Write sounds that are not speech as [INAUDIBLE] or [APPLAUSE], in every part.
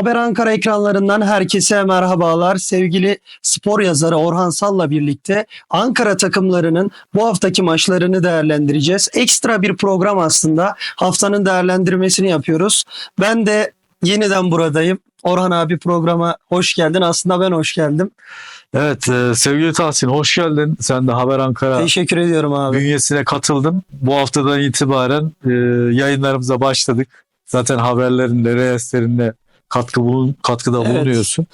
Haber Ankara ekranlarından herkese merhabalar. Sevgili spor yazarı Orhan Sal'la birlikte Ankara takımlarının bu haftaki maçlarını değerlendireceğiz. Ekstra bir program aslında. Haftanın değerlendirmesini yapıyoruz. Ben de yeniden buradayım. Orhan abi programa hoş geldin. Aslında ben hoş geldim. Evet e, sevgili Tahsin hoş geldin. Sen de Haber Ankara Teşekkür ediyorum abi. bünyesine katıldın. Bu haftadan itibaren e, yayınlarımıza başladık. Zaten haberlerinde, reelslerinde katkı bulun, katkıda Evet. bulunuyorsun.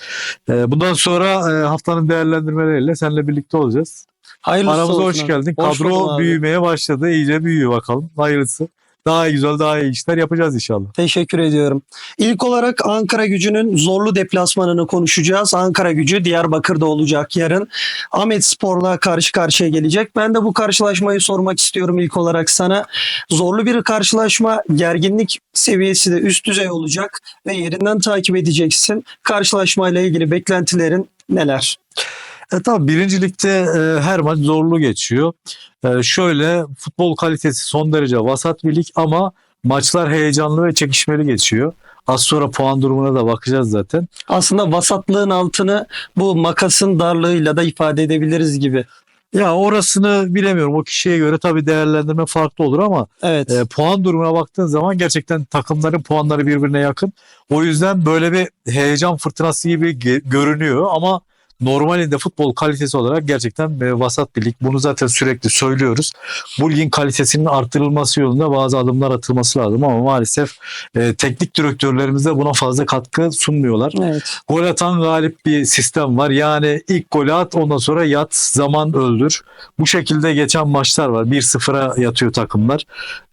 E, bundan sonra e, haftanın değerlendirmeleriyle seninle birlikte olacağız. Hayırlısı Aramıza olsun hoş abi. geldin. Hoş Kadro abi. büyümeye başladı. İyice büyüyor bakalım. Hayırlısı. Daha güzel, daha iyi işler yapacağız inşallah. Teşekkür ediyorum. İlk olarak Ankara gücünün zorlu deplasmanını konuşacağız. Ankara gücü Diyarbakır'da olacak yarın. Ahmet Spor'la karşı karşıya gelecek. Ben de bu karşılaşmayı sormak istiyorum ilk olarak sana. Zorlu bir karşılaşma, gerginlik seviyesi de üst düzey olacak ve yerinden takip edeceksin. Karşılaşmayla ilgili beklentilerin neler? E tabi birincilikte e, her maç zorlu geçiyor. E, şöyle futbol kalitesi son derece vasat bir lig ama maçlar heyecanlı ve çekişmeli geçiyor. Az sonra puan durumuna da bakacağız zaten. Aslında vasatlığın altını bu makasın darlığıyla da ifade edebiliriz gibi. Ya orasını bilemiyorum. O kişiye göre tabii değerlendirme farklı olur ama Evet. e, puan durumuna baktığın zaman gerçekten takımların puanları birbirine yakın. O yüzden böyle bir heyecan fırtınası gibi görünüyor ama normalinde futbol kalitesi olarak gerçekten e, vasat bir lig. Bunu zaten sürekli söylüyoruz. Bu ligin kalitesinin artırılması yolunda bazı adımlar atılması lazım ama maalesef e, teknik direktörlerimiz de buna fazla katkı sunmuyorlar. Evet. Gol atan galip bir sistem var. Yani ilk golü at ondan sonra yat zaman öldür. Bu şekilde geçen maçlar var. 1-0'a yatıyor takımlar.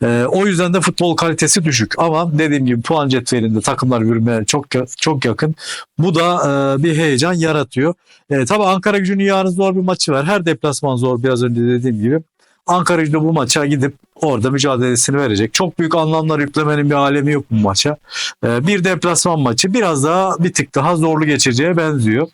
Ee, o yüzden de futbol kalitesi düşük. Ama dediğim gibi puan cetvelinde takımlar birbirine çok çok yakın. Bu da e, bir heyecan yaratıyor. E, tabii Ankara gücünün yarın zor bir maçı var. Her deplasman zor biraz önce dediğim gibi. Ankara gücü bu maça gidip orada mücadelesini verecek. Çok büyük anlamlar yüklemenin bir alemi yok bu maça. Ee, bir deplasman maçı biraz daha bir tık daha zorlu geçeceğe benziyor.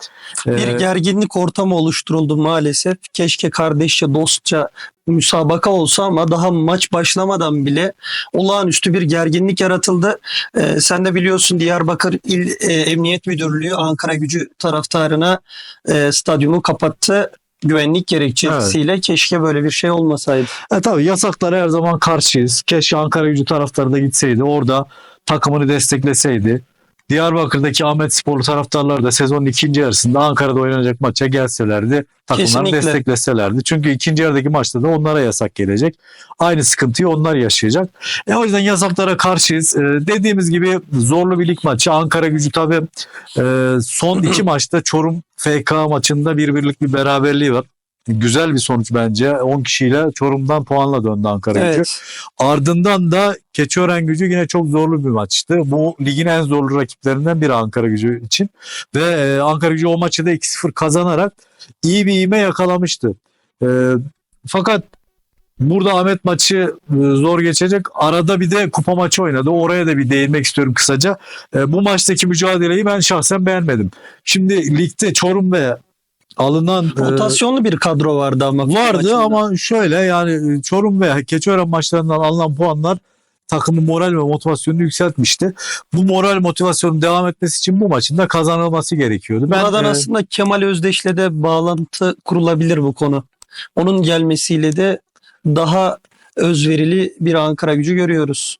Bir Ee, gerginlik ortamı oluşturuldu maalesef. Keşke kardeşçe, dostça müsabaka olsa ama daha maç başlamadan bile olağanüstü bir gerginlik yaratıldı. Ee, sen de biliyorsun Diyarbakır İl e, Emniyet Müdürlüğü Ankara gücü taraftarına e, stadyumu kapattı. Güvenlik gerekçesiyle keşke böyle bir şey olmasaydı. e, tabii yasaklara her zaman karşıyız. Keşke Ankara gücü taraftarı da gitseydi. Orada takımını destekleseydi. Diyarbakır'daki Ahmet Sporlu taraftarlar da sezonun ikinci yarısında Ankara'da oynanacak maça gelselerdi. Takımları Kesinlikle. destekleselerdi. Çünkü ikinci yarıdaki maçta da onlara yasak gelecek. Aynı sıkıntıyı onlar yaşayacak. E, o yüzden yasaklara karşıyız. E, dediğimiz gibi zorlu bir lig maçı. Ankara gücü tabii e, son iki [CLEARS THROAT] maçta Çorum FK maçında bir birlik bir beraberliği var. Güzel bir sonuç bence. 10 kişiyle Çorum'dan puanla döndü Ankara gücü. Evet. Ardından da Keçiören gücü yine çok zorlu bir maçtı. Bu ligin en zorlu rakiplerinden biri Ankara gücü için. Ve e, Ankara gücü o maçı da 2-0 kazanarak iyi bir ivme yakalamıştı. E, fakat burada Ahmet maçı e, zor geçecek. Arada bir de kupa maçı oynadı. Oraya da bir değinmek istiyorum kısaca. E, bu maçtaki mücadeleyi ben şahsen beğenmedim. Şimdi ligde Çorum ve alınan e, Rotasyonlu bir kadro vardı ama. Vardı maçında. ama şöyle yani Çorum ve Keçiören maçlarından alınan puanlar takımın moral ve motivasyonunu yükseltmişti. Bu moral motivasyonun devam etmesi için bu maçın da kazanılması gerekiyordu. Ben Buradan e, aslında Kemal Özdeş'le de bağlantı kurulabilir bu konu. Onun gelmesiyle de daha özverili bir Ankara gücü görüyoruz.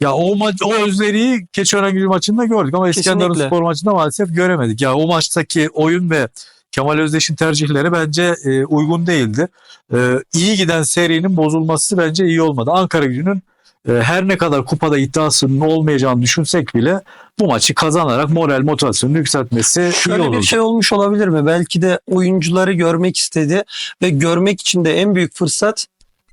ya o maç o özveriyi Keçiören Gücü maçında gördük ama İskenderun. Spor maçında maalesef göremedik. Ya o maçtaki oyun ve Kemal Özdeş'in tercihleri bence e, uygun değildi. E, iyi giden serinin bozulması bence iyi olmadı. Ankara Gücü'nün e, her ne kadar kupada iddiasının olmayacağını düşünsek bile bu maçı kazanarak moral motivasyonunu yükseltmesi iyi Şöyle olurdu. bir şey olmuş olabilir mi? Belki de oyuncuları görmek istedi ve görmek için de en büyük fırsat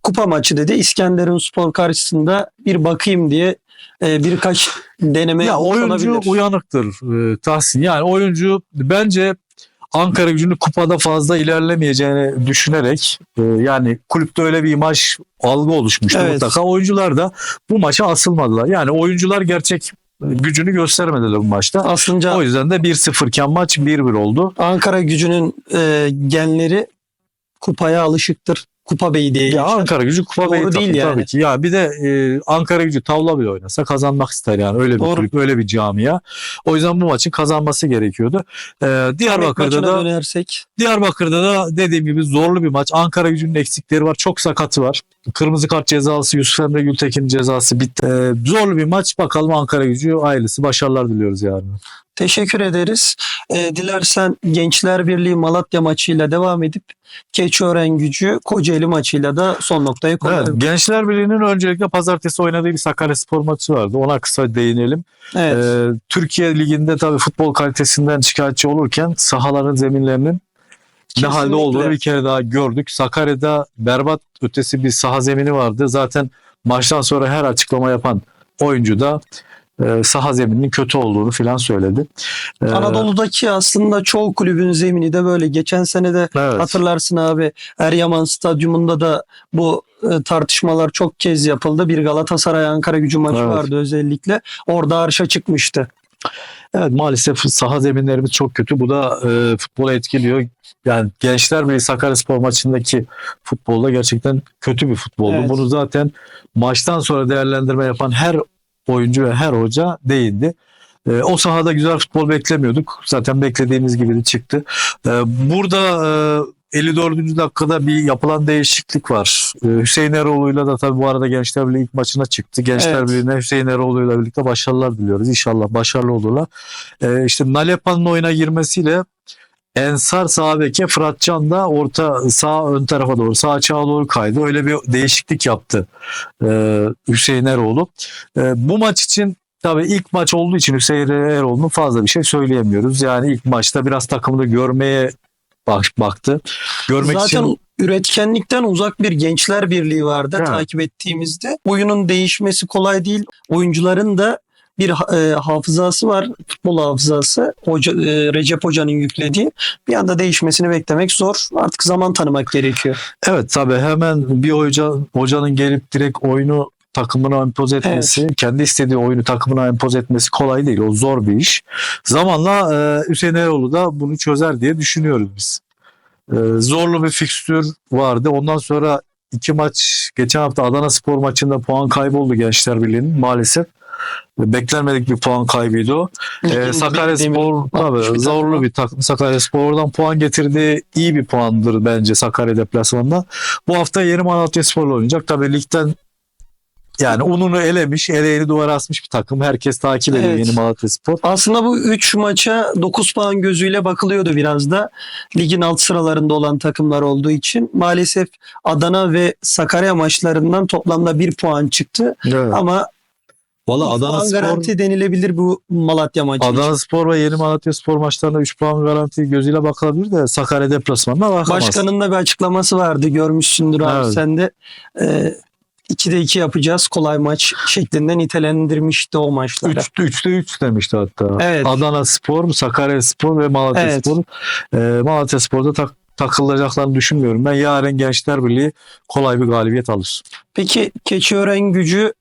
kupa maçı dedi. İskenderun Spor karşısında bir bakayım diye e, birkaç deneme ya oyuncu olabilir. uyanıktır e, Tahsin. Yani oyuncu bence Ankara gücünü kupada fazla ilerlemeyeceğini düşünerek e, yani kulüpte öyle bir imaj algı oluşmuştu Evet. mutlaka. Oyuncular da bu maça asılmadılar. Yani oyuncular gerçek gücünü göstermediler bu maçta. Aslında O yüzden de 1-0 iken maç 1-1 oldu. Ankara gücünün e, genleri kupaya alışıktır. Kupa Bey diye. Ya. Ankara gücü Kupa Doğru Bey değil takımı yani. tabii ki. Ya bir de e, Ankara gücü tavla bile oynasa kazanmak ister yani öyle bir Doğru. kulüp, öyle bir camia. O yüzden bu maçın kazanması gerekiyordu. E, Ahmet Diyarbakır'da da dönersek. Diyarbakır'da da dediğim gibi zorlu bir maç. Ankara gücünün eksikleri var. Çok sakatı var. Kırmızı kart cezası, Yusuf Emre Gültekin cezası bitti. E, zorlu bir maç. Bakalım Ankara gücü ailesi. Başarılar diliyoruz yani. Teşekkür ederiz. Ee, dilersen Gençler Birliği Malatya maçıyla devam edip Keçiören Gücü Kocaeli maçıyla da son noktayı Evet, koyalım. Gençler Birliği'nin öncelikle pazartesi oynadığı bir Sakaryaspor maçı vardı. Ona kısa değinelim. Evet. Ee, Türkiye Ligi'nde tabii futbol kalitesinden şikayetçi olurken sahaların zeminlerinin ne halde Kesinlikle. olduğunu bir kere daha gördük. Sakarya'da berbat ötesi bir saha zemini vardı. Zaten maçtan sonra her açıklama yapan oyuncu da e, saha zemininin kötü olduğunu filan söyledi. Ee, Anadolu'daki aslında çoğu kulübün zemini de böyle. Geçen sene de evet. hatırlarsın abi Eryaman Stadyumunda da bu e, tartışmalar çok kez yapıldı. Bir Galatasaray Ankara Gücü maçı Evet. vardı özellikle. Orada arşa çıkmıştı. Evet maalesef saha zeminlerimiz çok kötü. Bu da e, futbola etkiliyor. Yani Gençler Birliği Sakaryaspor maçındaki futbolda gerçekten kötü bir futboldu. Evet. Bunu zaten maçtan sonra değerlendirme yapan her oyuncu ve her hoca değindi. E, o sahada güzel futbol beklemiyorduk. Zaten beklediğimiz gibi de çıktı. E, burada e, 54. dakikada bir yapılan değişiklik var. E, Hüseyin Eroğlu'yla da tabii bu arada Gençler Birliği ilk maçına çıktı. Gençler Evet. Birliği'ne Hüseyin Eroğlu'yla birlikte başarılar diliyoruz. İnşallah başarılı olurlar. E, işte Nalepa'nın oyuna girmesiyle Ensar sağ beke Fıratcan da orta sağ ön tarafa doğru sağ açığa doğru kaydı. Öyle bir değişiklik yaptı e, Hüseyin Eroğlu. E, bu maç için tabii ilk maç olduğu için Hüseyin Eroğlu'nun fazla bir şey söyleyemiyoruz. Yani ilk maçta biraz takımını görmeye bak, baktı. Görmek Zaten için üretkenlikten uzak bir Gençler Birliği vardı Evet. takip ettiğimizde. Oyunun değişmesi kolay değil. Oyuncuların da bir e, hafızası var. Futbol hafızası. Hoca, e, Recep Hoca'nın yüklediği. Bir anda değişmesini beklemek zor. Artık zaman tanımak gerekiyor. Evet tabii hemen bir hoca hocanın gelip direkt oyunu takımına empoze etmesi, kendi istediği oyunu takımına empoze etmesi kolay değil. O zor bir iş. Zamanla e, Hüseyin Eroğlu da bunu çözer diye düşünüyoruz biz. E, zorlu bir fikstür vardı. Ondan sonra iki maç geçen hafta Adana Spor maçında puan kaybı oldu Gençler Birliği'nin maalesef. Beklenmedik bir puan kaybıydı o. Ee, Sakaryaspor tabii zorlu bir takım. Sakaryaspor'dan puan getirdiği iyi bir puandır bence Sakarya deplasmanında. Bu hafta Yeni Malatyaspor'la oynayacak. Tabii ligden yani ununu elemiş, eleğini duvara asmış bir takım. Herkes takip ediyor Evet. Yeni Malatyaspor. Aslında bu 3 maça 9 puan gözüyle bakılıyordu biraz da. Ligin alt sıralarında olan takımlar olduğu için. Maalesef Adana ve Sakarya maçlarından toplamda 1 puan çıktı. Evet. Ama Valla puan Adana Spor, garanti denilebilir bu Malatya maçı. Adana Spor ve Yeni Malatyaspor maçlarında 3 puan garanti gözüyle bakılabilir de Sakarya deplasmanına bakamaz. Başkanın da bir açıklaması vardı. Görmüşsündür abi Evet. sen de. Ee, 2'de 2 yapacağız. Kolay maç şeklinde nitelendirmişti o maçları. 3'te 3'te 3 demişti hatta. Evet. Adana Spor, Sakarya Spor ve Malatya Evet. Spor. Ee, Malatya Spor'da tak, takılacaklarını düşünmüyorum. Ben yarın Gençler Birliği kolay bir galibiyet alır. Peki Keçiören Gücü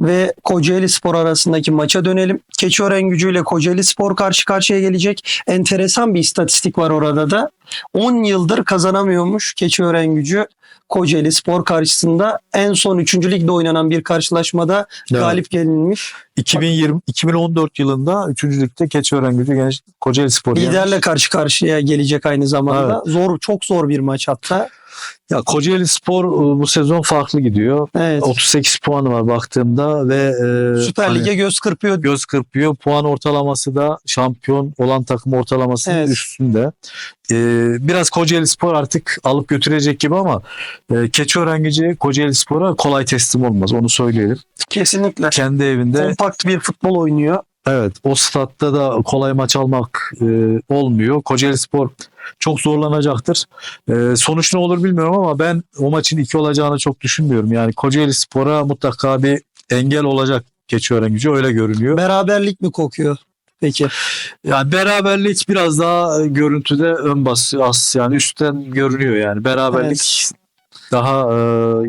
ve Kocaeli Spor arasındaki maça dönelim. Keçiören Gücü ile Kocaeli Spor karşı karşıya gelecek. Enteresan bir istatistik var orada da. 10 yıldır kazanamıyormuş Keçiören Gücü. Kocaeli Spor karşısında en son 3. ligde oynanan bir karşılaşmada Evet. galip gelinmiş. 2020 2014 yılında 3. ligde Keçiören Gücü Genç Kocaeli Spor Liderle yenmiş. karşı karşıya gelecek aynı zamanda. Zor çok zor bir maç hatta. Ya Kocaeli Spor e, bu sezon farklı gidiyor. Evet. 38 puanı var baktığımda ve e, Süper hani Lig'e göz kırpıyor. göz kırpıyor. Puan ortalaması da şampiyon olan takım ortalamasının Evet. üstünde. Ee, biraz Kocaeli Spor artık alıp götürecek gibi ama e, Keçiören Gücü Kocaeli Spor'a kolay teslim olmaz. Onu söyleyelim. Kesinlikle. Kendi evinde Kompakt bir futbol oynuyor. Evet o statta da kolay maç almak e, olmuyor. Kocaeli Spor çok zorlanacaktır. E, sonuç ne olur bilmiyorum ama ben o maçın iki olacağını çok düşünmüyorum. Yani Kocaeli Spor'a mutlaka bir engel olacak Keçiören Gücü öyle görünüyor. Beraberlik mi kokuyor? Peki. Yani beraberlik biraz daha görüntüde ön bas as yani üstten görünüyor yani beraberlik daha e,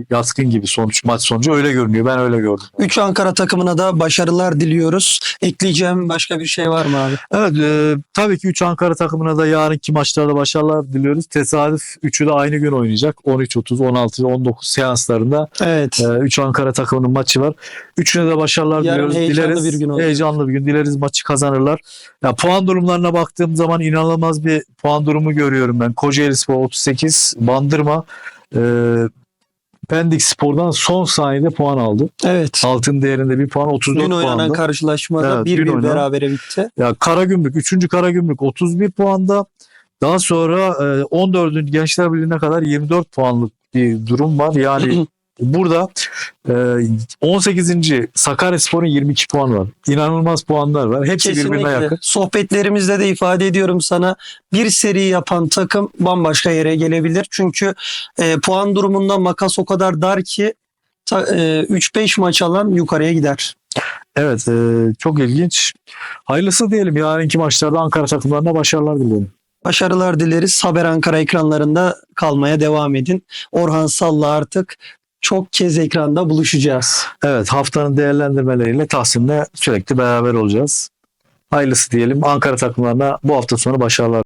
yatkın gibi sonuç maç sonucu öyle görünüyor. Ben öyle gördüm. 3 Ankara takımına da başarılar diliyoruz. Ekleyeceğim başka bir şey var mı abi? Evet e, tabii ki 3 Ankara takımına da yarınki maçlarda başarılar diliyoruz. Tesadüf 3'ü de aynı gün oynayacak. 13-30, 16, 19 seanslarında Evet. 3 Ankara takımının maçı var. Üçüne de başarılar Yarın diliyoruz. heyecanlı Dileriz, bir gün olacak. Heyecanlı bir gün. Dileriz maçı kazanırlar. Ya puan durumlarına baktığım zaman inanılmaz bir puan durumu görüyorum ben. Kocaeli Spor 38, Bandırma e, Pendik Spor'dan son saniyede puan aldı. Evet. Altın değerinde bir puan 34 Dün oynanan puanda. karşılaşmada Evet, 1-1 dün oynanan. berabere bitti. Ya Karagümrük 3. Karagümrük 31 puanda. Daha sonra e, 14. Gençler Birliği'ne kadar 24 puanlık bir durum var. Yani [CLEARS THROAT] burada e, 18. Sakaryaspor'un 22 puanı var. İnanılmaz puanlar var. Hepsi birbirine Kesinlikle. yakın. Sohbetlerimizde de ifade ediyorum sana. Bir seri yapan takım bambaşka yere gelebilir. Çünkü e, puan durumunda makas o kadar dar ki ta- e, 3-5 maç alan yukarıya gider. Evet e, çok ilginç. Hayırlısı diyelim. Yarınki maçlarda Ankara takımlarına başarılar diliyorum. Başarılar dileriz. Haber Ankara ekranlarında kalmaya devam edin. Orhan Salla artık çok kez ekranda buluşacağız. Evet haftanın değerlendirmeleriyle Tahsin'le sürekli beraber olacağız. Hayırlısı diyelim. Ankara takımlarına bu hafta sonu başarılar.